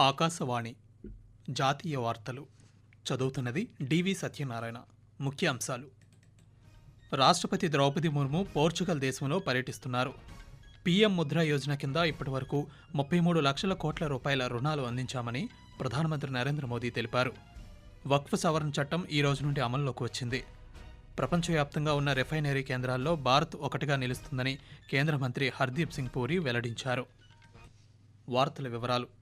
ఆకాశవాణి. జాతీయ వార్తలు. చదువుతున్నది డివి సత్యనారాయణ. ముఖ్య అంశాలు రాష్ట్రపతి ద్రౌపది ముర్ము పోర్చుగల్ దేశంలో పర్యటిస్తున్నారు. పీఎం ముద్రా యోజన కింద ఇప్పటివరకు ముప్పై మూడు లక్షల కోట్ల రూపాయల రుణాలు అందించామని ప్రధానమంత్రి నరేంద్ర మోదీ తెలిపారు. వక్ఫ్ సవరణ చట్టం ఈ రోజు నుండి అమల్లోకి వచ్చింది. ప్రపంచవ్యాప్తంగా ఉన్న రిఫైనరీ కేంద్రాల్లో భారత్ ఒకటిగా నిలుస్తుందని కేంద్ర మంత్రి హర్దీప్ సింగ్ పూరి వెల్లడించారు. వార్తల వివరాలు.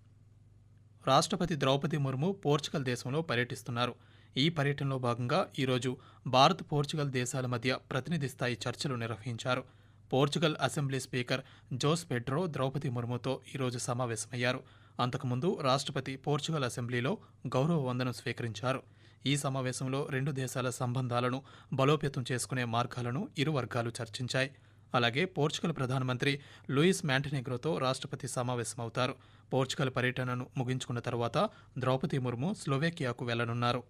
రాష్ట్రపతి ద్రౌపది ముర్ము పోర్చుగల్ దేశంలో పర్యటిస్తున్నారు. ఈ పర్యటనలో భాగంగా ఈరోజు భారత్ పోర్చుగల్ దేశాల మధ్య ప్రతినిధి స్థాయి చర్చలు నిర్వహించారు. Portugal assembly speaker Jose Pedro Draupadi ముర్ముతో ఈరోజు సమావేశమయ్యారు. అంతకుముందు రాష్ట్రపతి పోర్చుగల్ అసెంబ్లీలో గౌరవ వందనం స్వీకరించారు. ఈ సమావేశంలో రెండు దేశాల సంబంధాలను బలోపేతం చేసుకునే మార్గాలను ఇరు వర్గాలు చర్చించాయి. అలాగే పోర్చుగల్ ప్రధానమంత్రి లూయిస్ మ్యాంటనెగ్రోతో రాష్ట్రపతి సమావేశమవుతారు. పోర్చుగల్ పర్యటనను ముగించుకున్న తర్వాత ద్రౌపది ముర్ము స్లోవేకియాకు వెళ్ళనున్నారు.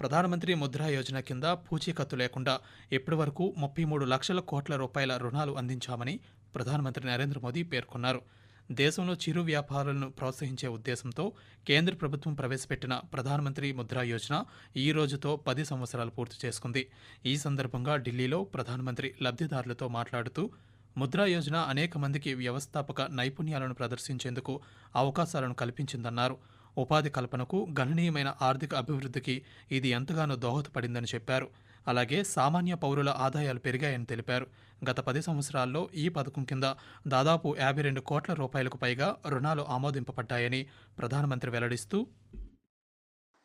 ప్రధానమంత్రి ముద్రా యోజన కింద పూచీకత్తు లేకుండా ఇప్పటివరకు ముప్పై మూడు లక్షల కోట్ల రూపాయల రుణాలు అందించామని ప్రధానమంత్రి నరేంద్ర మోదీ పేర్కొన్నారు. దేశంలో చిరు వ్యాపారాలను ప్రోత్సహించే ఉద్దేశంతో కేంద్ర ప్రభుత్వం ప్రవేశపెట్టిన ప్రధానమంత్రి ముద్రా యోజన ఈ రోజుతో పది సంవత్సరాలు పూర్తి చేసుకుంది. ఈ సందర్భంగా ఢిల్లీలో ప్రధానమంత్రి లబ్ధిదారులతో మాట్లాడుతూ ముద్రా యోజన అనేక మందికి వ్యవస్థాపక నైపుణ్యాలను ప్రదర్శించేందుకు అవకాశాలను కల్పించిందన్నారు. ఉపాధి కల్పనకు గణనీయమైన ఆర్థిక అభివృద్ధికి ఇది ఎంతగానో దోహదపడిందని చెప్పారు. అలాగే సామాన్య పౌరుల ఆదాయాలు పెరిగాయని తెలిపారు. గత పది సంవత్సరాల్లో ఈ పథకం కింద దాదాపు యాభై రెండు కోట్ల రూపాయలకు పైగా రుణాలు ఆమోదింపబడ్డాయని ప్రధానమంత్రి వెల్లడిస్తూ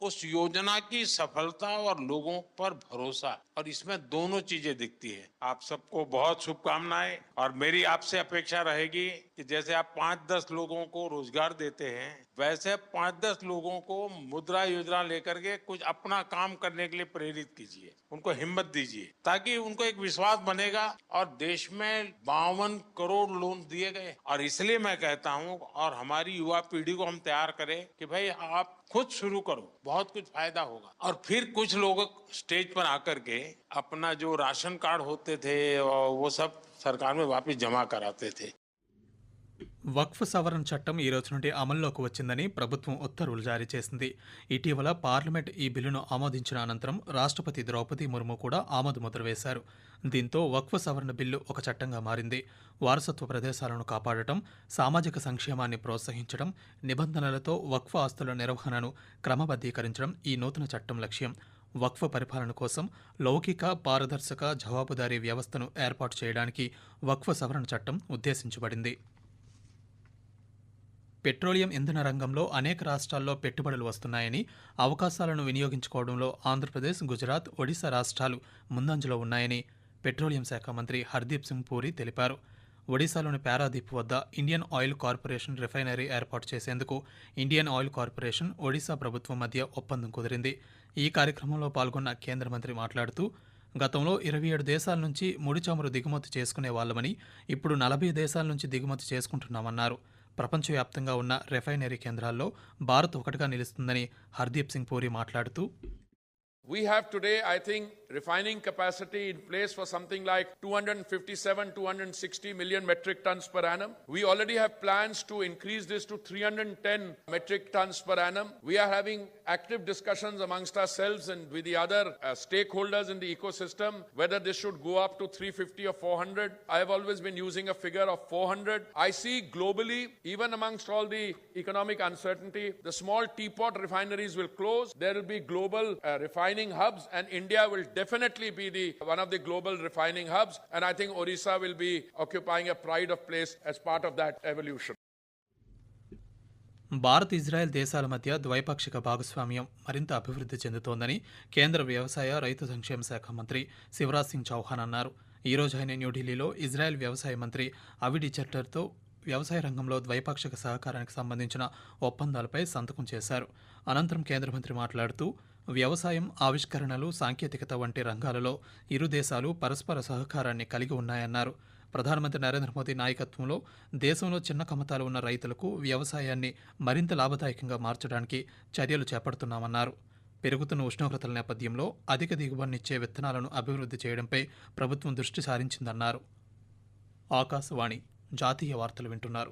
उस योजना की सफलता और लोगों पर भरोसा। और इसमें दोनों चीज़ें दिखती है। आप सबको बहुत शुभकामनाएँ। और मेरी आपसे अपेक्षा रहेगी कि जैसे आप पाँच दस लोगों को रोज़गार देते हैं, वैसे पाँच दस लोगों को मुद्रा योजना लेकर के कुछ अपना काम करने के लिए प्रेरित कीजिए। उनको हिम्मत दीजिए, ताकि उनको एक विश्वास बनेगा और देश में बावन करोड़ लोन दिए गए। और इसलिए मैं कहता हूँ और हमारी युवा पीढ़ी को हम तैयार करें कि भाई आप खुद शुरू करो, बहुत कुछ फ़ायदा होगा। और फिर कुछ लोग स्टेज पर आकर के अपना जो राशन कार्ड होते थे और वो सब सरकार में वापस जमा कराते थे। వక్ఫ్ సవరణ చట్టం ఈ రోజు నుండి అమల్లోకి వచ్చిందని ప్రభుత్వం ఉత్తర్వులు జారీ చేసింది. ఇటీవల పార్లమెంట్ ఈ బిల్లును ఆమోదించిన అనంతరం రాష్ట్రపతి ద్రౌపది ముర్ము కూడా ఆమోదముద్ర వేశారు. దీంతో వక్ఫ్ సవరణ బిల్లు ఒక చట్టంగా మారింది. వారసత్వ ప్రదేశాలను కాపాడటం సామాజిక సంక్షేమాన్ని ప్రోత్సహించడం నిబంధనలతో వక్ఫ్ ఆస్తుల నిర్వహణను క్రమబద్ధీకరించడం ఈ నూతన చట్టం లక్ష్యం. వక్ఫ్ పరిపాలన కోసం లౌకిక పారదర్శక జవాబుదారీ వ్యవస్థను ఏర్పాటు చేయడానికి వక్ఫ్ సవరణ చట్టం ఉద్దేశించబడింది. పెట్రోలియం ఇంధన రంగంలో అనేక రాష్ట్రాల్లో పెట్టుబడులు వస్తున్నాయని అవకాశాలను వినియోగించుకోవడంలో ఆంధ్రప్రదేశ్ గుజరాత్ ఒడిశా రాష్ట్రాలు ముందంజలో ఉన్నాయని పెట్రోలియం శాఖ మంత్రి హర్దీప్ సింగ్ పూరి తెలిపారు. ఒడిశాలోని పారాదీప్ వద్ద ఇండియన్ ఆయిల్ కార్పొరేషన్ రిఫైనరీ ఏర్పాటు చేసేందుకు ఇండియన్ ఆయిల్ కార్పొరేషన్ ఒడిశా ప్రభుత్వం మధ్య ఒప్పందం కుదిరింది. ఈ కార్యక్రమంలో పాల్గొన్న కేంద్ర మంత్రి మాట్లాడుతూ గతంలో ఇరవై ఏడు దేశాల నుంచి ముడి చమురు దిగుమతి చేసుకునే వాళ్ళమని ఇప్పుడు నలభై దేశాల నుంచి దిగుమతి చేసుకుంటున్నామన్నారు. ప్రపంచవ్యాప్తంగా ఉన్న రిఫైనరీ కేంద్రాల్లో భారత్ ఒకటిగా నిలుస్తుందని హర్దీప్ సింగ్ పూరి మాట్లాడుతూ We have today, I think, refining capacity in place for something like 257, 260 million metric tons per annum. We already have plans to increase this to 310 metric tons per annum. We are having active discussions amongst ourselves and with the other uh, stakeholders in the ecosystem whether this should go up to 350 or 400. I have always been using a figure of 400. I see globally, even amongst all the economic uncertainty, the small teapot refineries will close. There will be global uh, refining hubs, and India will definitely be the one of the global refining hubs. And I think Orissa will be occupying a pride of place as part of that evolution. Bharat Israel దేశాల మధ్య ద్వైపాక్షిక భాగస్వామ్యం మరింత అభివృద్ధి చెందుతోందని కేంద్ర వ్యవసాయ రైతు సంక్షేమ శాఖ మంత్రి శివరాజ్ సింగ్ చౌహాన్ అన్నారు ఈరోజు ఆయన న్యూఢిల్లీలో ఇజ్రాయెల్ వ్యవసాయ మంత్రి అవిడి చట్టర్తో వ్యవసాయ రంగంలో ద్వైపాక్షిక సహకారానికి సంబంధించిన ఒప్పందాలపై సంతకం చేశారు అనంతరం కేంద్ర మంత్రి మాట్లాడుతూ వ్యవసాయం ఆవిష్కరణలు సాంకేతికత వంటి రంగాలలో ఇరు దేశాలు పరస్పర సహకారాన్ని కలిగి ఉన్నాయన్నారు. ప్రధానమంత్రి నరేంద్ర మోదీ నాయకత్వంలో దేశంలో చిన్న కమతాలు ఉన్న రైతులకు వ్యవసాయాన్ని మరింత లాభదాయకంగా మార్చడానికి చర్యలు చేపడుతున్నామన్నారు. పెరుగుతున్న ఉష్ణోగ్రతల నేపథ్యంలో అధిక దిగుబడినిచ్చే విత్తనాలను అభివృద్ధి చేయడంపై ప్రభుత్వం దృష్టి సారించిందన్నారు. ఆకాశవాణి జాతీయ వార్తలు వింటున్నారు.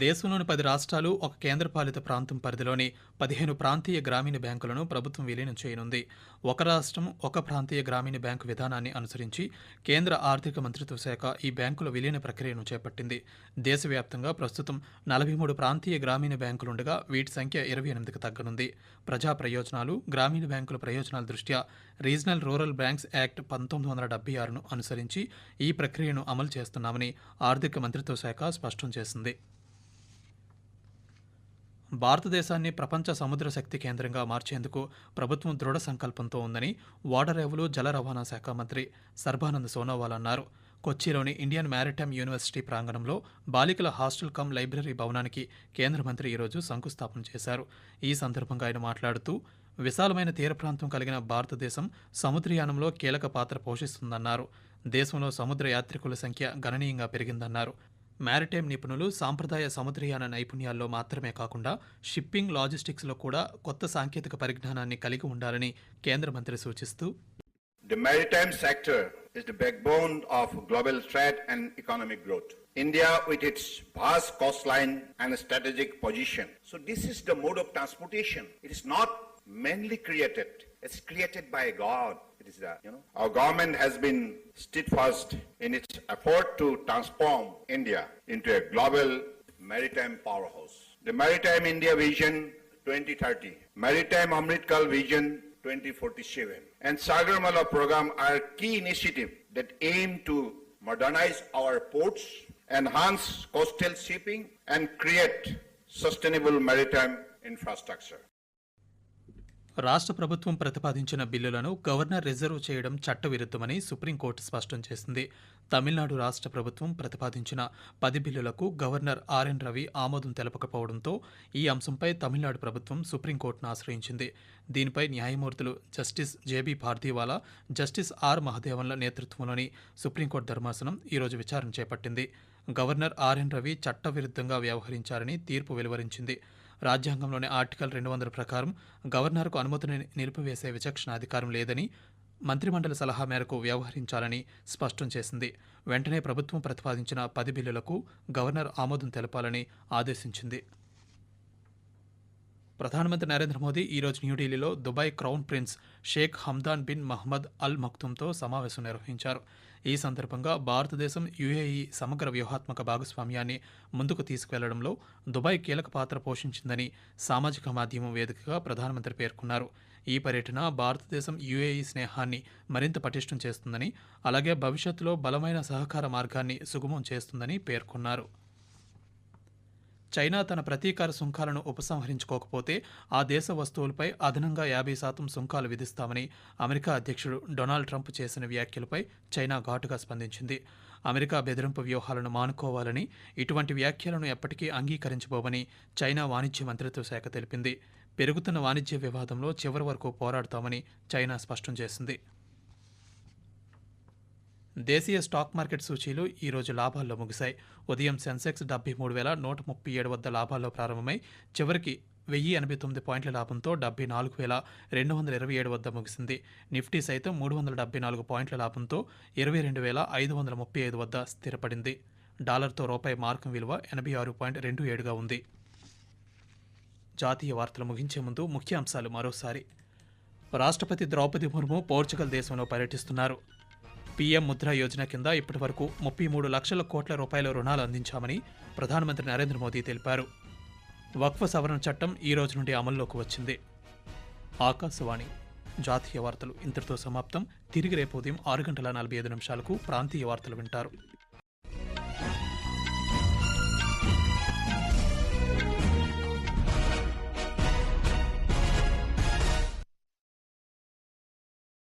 దేశంలోని పది రాష్ట్రాలు ఒక కేంద్రపాలిత ప్రాంతం పరిధిలోని పదిహేను ప్రాంతీయ గ్రామీణ బ్యాంకులను ప్రభుత్వం విలీనం చేయనుంది. ఒక రాష్ట్రం ఒక ప్రాంతీయ గ్రామీణ బ్యాంకు విధానాన్ని అనుసరించి కేంద్ర ఆర్థిక మంత్రిత్వ శాఖ ఈ బ్యాంకుల విలీన ప్రక్రియను చేపట్టింది. దేశవ్యాప్తంగా ప్రస్తుతం నలభై మూడు ప్రాంతీయ గ్రామీణ బ్యాంకులుండగా వీటి సంఖ్య ఇరవై ఎనిమిదికి తగ్గనుంది. ప్రజా ప్రయోజనాలు గ్రామీణ బ్యాంకుల ప్రయోజనాల దృష్ట్యా రీజనల్ రూరల్ బ్యాంక్స్ యాక్ట్ పంతొమ్మిది వందల డెబ్బై ఆరును అనుసరించి ఈ ప్రక్రియను అమలు చేస్తున్నామని ఆర్థిక మంత్రిత్వ శాఖ స్పష్టం చేసింది. భారతదేశాన్ని ప్రపంచ సముద్ర శక్తి కేంద్రంగా మార్చేందుకు ప్రభుత్వం దృఢ సంకల్పంతో ఉందని ఓడరేవులు జల రవాణా శాఖ మంత్రి సర్బానంద్ సోనోవాల్ అన్నారు. కొచ్చిలోని ఇండియన్ మ్యారిటైమ్ యూనివర్సిటీ ప్రాంగణంలో బాలికల హాస్టల్ కమ్ లైబ్రరీ భవనానికి కేంద్ర మంత్రి ఈరోజు శంకుస్థాపన చేశారు. ఈ సందర్భంగా ఆయన మాట్లాడుతూ విశాలమైన తీర ప్రాంతం కలిగిన భారతదేశం సముద్రయానంలో కీలక పాత్ర పోషిస్తుందన్నారు. దేశంలో సముద్ర యాత్రికుల సంఖ్య గణనీయంగా పెరిగిందన్నారు. మ్యారిటైమ్ నిపుణులు సాంప్రదాయ సముద్రయాన నైపుణ్యాల్లో మాత్రమే కాకుండా షిప్పింగ్ లాజిస్టిక్స్లో కూడా కొత్త సాంకేతిక పరిజ్ఞానాన్ని కలిగి ఉండాలని కేంద్ర మంత్రి సూచిస్తూ The maritime sector is the backbone of global trade and economic growth. India, with its vast coastline and strategic position. So, this is the mode of transportation. It is not mainly created, it's created by God. It is that, you know. Our government has been steadfast in its effort to transform India into a global maritime powerhouse. The Maritime India Vision 2030, Maritime Amritkal Vision 2047, and Sagarmala program are key initiatives that aim to modernize our ports, enhance coastal shipping, and create sustainable maritime infrastructure. రాష్ట్ర ప్రభుత్వం ప్రతిపాదించిన బిల్లులను governor reserve చేయడం చట్టవిరుద్ధమని supreme court స్పష్టం చేసింది. తమిళనాడు రాష్ట్ర ప్రభుత్వం ప్రతిపాదించిన పది బిల్లులకు గవర్నర్ ఆర్ఎన్ రవి ఆమోదం తెలపకపోవడంతో ఈ అంశంపై తమిళనాడు ప్రభుత్వం సుప్రీంకోర్టును ఆశ్రయించింది. దీనిపై న్యాయమూర్తులు justice JB Pardiwala justice R మహదేవన్ల నేతృత్వంలోని సుప్రీంకోర్టు ధర్మాసనం ఈరోజు విచారణ చేపట్టింది. గవర్నర్ ఆర్ఎన్ రవి చట్టవిరుద్ధంగా వ్యవహరించారని తీర్పు వెలువరించింది. రాజ్యాంగంలోని ఆర్టికల్ రెండు వందల ప్రకారం గవర్నర్కు అనుమతిని నిలిపివేసే విచక్షణ అధికారం లేదని మంత్రిమండలి సలహా మేరకు వ్యవహరించాలని స్పష్టం చేసింది. వెంటనే ప్రభుత్వం ప్రతిపాదించిన పది బిల్లులకు గవర్నర్ ఆమోదం తెలపాలని ఆదేశించింది. ప్రధానమంత్రి నరేంద్ర మోదీ ఈరోజు న్యూఢిల్లీలో Dubai crown prince Sheikh Hamdan bin Mohammed Al మక్తుంతో సమావేశం నిర్వహించారు. ఈ సందర్భంగా భారతదేశం యుఏఈ సమగ్ర వ్యూహాత్మక భాగస్వామ్యాన్ని ముందుకు తీసుకువెళ్ళడంలో దుబాయ్ కీలక పాత్ర పోషించిందని సామాజిక మాధ్యమం వేదికగా ప్రధానమంత్రి పేర్కొన్నారు. ఈ పర్యటన భారతదేశం యుఏఈ స్నేహాన్ని మరింత పటిష్టం చేస్తుందని అలాగే భవిష్యత్తులో బలమైన సహకార మార్గాన్ని సుగమం చేస్తుందని పేర్కొన్నారు. చైనా తన ప్రతీకార సుంకాలను ఉపసంహరించుకోకపోతే ఆ దేశ వస్తువులపై అదనంగా యాభై శాతం సుంకాలు విధిస్తామని అమెరికా అధ్యక్షుడు డొనాల్డ్ ట్రంప్ చేసిన వ్యాఖ్యలపై చైనా ఘాటుగా స్పందించింది. అమెరికా బెదిరింపు వ్యూహాలను మానుకోవాలని ఇటువంటి వ్యాఖ్యలను ఎప్పటికీ అంగీకరించబోమని చైనా వాణిజ్య మంత్రిత్వ శాఖ తెలిపింది. పెరుగుతున్న వాణిజ్య వివాదంలో చివరి వరకు పోరాడతామని చైనా స్పష్టం చేసింది. దేశీయ స్టాక్ మార్కెట్ సూచీలు ఈరోజు లాభాల్లో ముగిశాయి. ఉదయం సెన్సెక్స్ డెబ్బై మూడు వేల నూట ముప్పై ఏడు వద్ద లాభాల్లో ప్రారంభమై చివరికి వెయ్యి ఎనభై తొమ్మిది పాయింట్ల లాభంతో డెబ్బై నాలుగు వేల రెండు వందల ఇరవై ఏడు వద్ద ముగిసింది. నిఫ్టీ సైతం మూడు వందల డెబ్బై నాలుగు పాయింట్ల లాభంతో ఇరవై రెండు వేల ఐదు వందల ముప్పై ఐదు వద్ద స్థిరపడింది. డాలర్తో రూపాయి మార్కం విలువ ఎనభై ఆరు పాయింట్ రెండు ఏడుగా ఉంది. జాతీయ వార్తలు ముగించే ముందు ముఖ్య అంశాలు మరోసారి. రాష్ట్రపతి ద్రౌపది ముర్ము పోర్చుగల్ దేశంలో పర్యటిస్తున్నారు. పీఎం ముద్ర యోజన కింద ఇప్పటి వరకు ముప్పై మూడు లక్షల కోట్ల రూపాయల రుణాలు అందించామని ప్రధానమంత్రి నరేంద్ర మోదీ తెలిపారు. వక్ఫ సవరణ చట్టం ఈ రోజు నుండి అమల్లోకి వచ్చింది. ఆకాశవాణి జాతీయ వార్తలు ఇంతటితో సమాప్తం. తిరిగి రేపు ఉదయం ఆరు గంటల నలభై ఐదు నిమిషాలకు ప్రాంతీయ వార్తలు వింటారు.